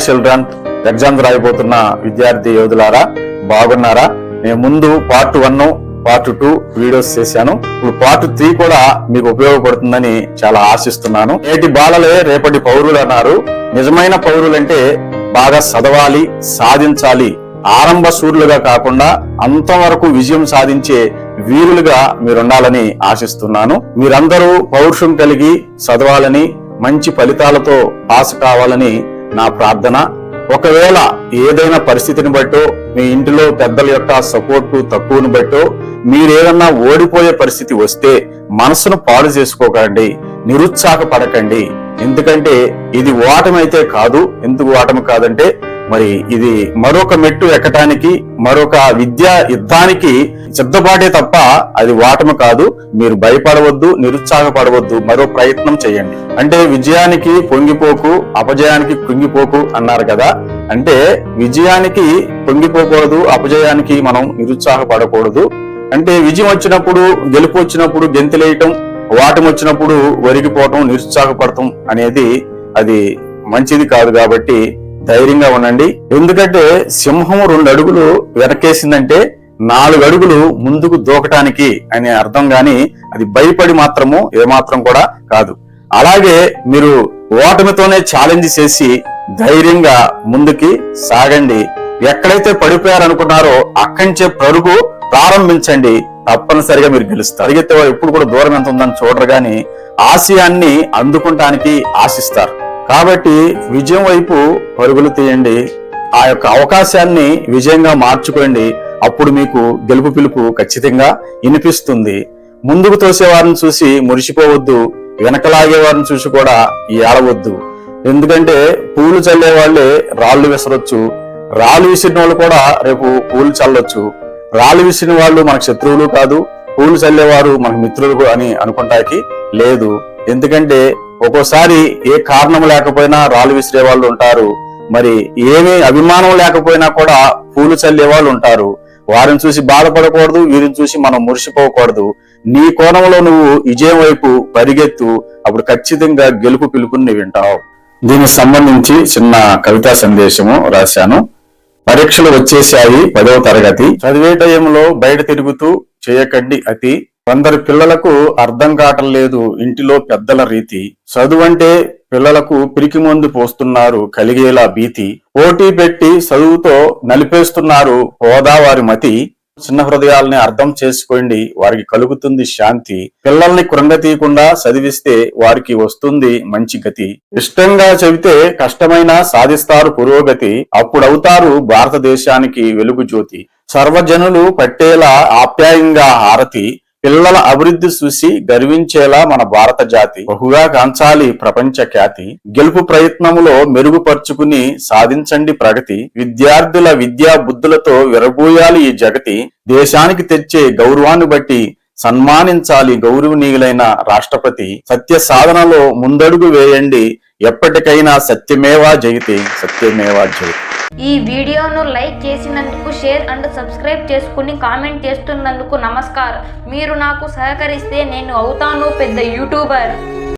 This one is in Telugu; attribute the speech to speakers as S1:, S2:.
S1: హాయ్ చిల్డ్రన్ ఎగ్జామ్స్ రాయిపోతున్న విద్యార్థి యోధులారా బాగున్నారా? నేను ముందు part one part two videos చేశాను. ఇప్పుడు పార్ట్ త్రీ కూడా మీకు ఉపయోగపడుతుందని చాలా ఆశిస్తున్నాను. నేటి బాలలే రేపటి పౌరులు అన్నారు. నిజమైన పౌరులంటే బాగా చదవాలి సాధించాలి. ఆరంభ సూర్యులుగా కాకుండా అంతవరకు విజయం సాధించే వీరులుగా మీరుండాలని ఆశిస్తున్నాను. మీరందరూ పౌరుషం కలిగి చదవాలని మంచి ఫలితాలతో పాస్ కావాలని నా ప్రార్థన. ఒకవేళ ఏదైనా పరిస్థితిని బట్టో మీ ఇంటిలో పెద్దల యొక్క సపోర్టు తక్కువను బట్టో మీరేదన్నా ఓడిపోయే పరిస్థితి వస్తే మనసును పాడు చేసుకోకండి నిరుత్సాహపడకండి. ఎందుకంటే ఇది ఓటమైతే కాదు. ఎందుకు ఓటమి కాదంటే మరి ఇది మరొక మెట్టు ఎక్కటానికి మరొక విద్యా యుద్ధానికి సిద్ధపాటే తప్ప అది ఓటమి కాదు. మీరు భయపడవద్దు నిరుత్సాహపడవద్దు. మరో ప్రయత్నం చేయండి. అంటే విజయానికి పొంగిపోకు అపజయానికి కృంగిపోకు అన్నారు కదా. అంటే విజయానికి పొంగిపోకూడదు అపజయానికి మనం నిరుత్సాహపడకూడదు. అంటే విజయం వచ్చినప్పుడు గెలుపు వచ్చినప్పుడు గెంతులేయటం వాటం వచ్చినప్పుడు వరిగిపోవటం నిరుత్సాహపడటం అనేది అది మంచిది కాదు కాబట్టి ధైర్యంగా ఉండండి. ఎందుకంటే సింహం రెండు అడుగులు వెనకేసిందంటే నాలుగు అడుగులు ముందుకు దూకటానికి అనే అర్థం గాని అది భయపడి మాత్రము ఏమాత్రం కూడా కాదు. అలాగే మీరు ఓటమితోనే ఛాలెంజ్ చేసి ధైర్యంగా ముందుకి సాగండి. ఎక్కడైతే పడిపోయారనుకున్నారో అక్కడి పరుగు ప్రారంభించండి. తప్పనిసరిగా మీరు గెలుస్తారు. అడిగితే వారు ఎప్పుడు కూడా దూరం ఎంత ఉందని చూడరు కానీ ఆశయాన్ని అందుకుంటానికి ఆశిస్తారు. కాబట్టి విజయం వైపు పరుగులు తీయండి. ఆ యొక్క అవకాశాన్ని విజయంగా మార్చుకోండి. అప్పుడు మీకు గెలుపు పిలుపు ఖచ్చితంగా వినిపిస్తుంది. ముందుకు తోసేవారిని చూసి మురిసిపోవద్దు. వెనకలాగే వారిని చూసి కూడా ఏడవద్దు. ఎందుకంటే పూలు చల్లే వాళ్ళే రాళ్ళు విసరొచ్చు. రాళ్ళు విసిరిన వాళ్ళు కూడా రేపు పూలు చల్లొచ్చు. రాళ్ళు విసిరిన వాళ్ళు మనకు శత్రువులు కాదు. పూలు చల్లేవారు మనకు మిత్రులు అని అనుకుంటానికి లేదు. ఎందుకంటే ఒక్కోసారి ఏ కారణం లేకపోయినా రాళ్ళు విసిరే వాళ్ళు ఉంటారు. మరి ఏమీ అభిమానం లేకపోయినా కూడా పూలు చల్లే వాళ్ళు ఉంటారు. వారిని చూసి బాధపడకూడదు వీరిని చూసి మనం మురిసిపోకూడదు. నీ కోణంలో నువ్వు విజయం వైపు పరిగెత్తు అప్పుడు ఖచ్చితంగా గెలుపు పిలుపుని నువ్వు వింటావు. దీనికి సంబంధించి చిన్న కవితా సందేశము రాశాను. పరీక్షలు వచ్చేసాయి పదవ తరగతి. చదివే టైంలో బయట తిరుగుతూ చేయకండి అతి కొందరు పిల్లలకు అర్థం కావటం లేదు ఇంటిలో పెద్దల రీతి. చదువంటే పిల్లలకు పిరికి మందు పోస్తున్నారు కలిగేలా భీతి. పోటీ పెట్టి చదువుతో నలిపేస్తున్నారు హోదా వారి మతి. చిన్న హృదయాల్ని అర్థం చేసుకోండి వారికి కలుగుతుంది శాంతి. పిల్లల్ని కృంగతీయకుండా చదివిస్తే వారికి వస్తుంది మంచి గతి. ఇష్టంగా చెబితే కష్టమైన సాధిస్తారు పురోగతి. అప్పుడవుతారు భారతదేశానికి వెలుగు జ్యోతి సర్వజనులు పట్టేలా ఆప్యాయంగా హారతి. పిల్లల అభివృద్ధి చూసి గర్వించేలా మన భారత జాతి బహుగా కాంచాలి ప్రపంచ ఖ్యాతి. గెలుపు ప్రయత్నములో మెరుగుపరుచుకుని సాధించండి ప్రగతి. విద్యార్థుల విద్యా బుద్ధులతో విరబూయాలి ఈ జగతి. దేశానికి తెచ్చే గౌరవాన్ని బట్టి సన్మానించాలి గౌరవనీయులైన రాష్ట్రపతి. సత్య సాధనలో ముందడుగు వేయండి. ఎప్పటికైనా సత్యమేవా జయతి సత్యమేవా జయతి.
S2: ఈ వీడియోను లైక్ చేసినందుకు షేర్ అండ్ సబ్స్క్రైబ్ చేసుకుని కామెంట్ చేస్తున్నందుకు నమస్కారం. మీరు నాకు సహకరిస్తే నేను అవుతాను పెద్ద యూట్యూబర్.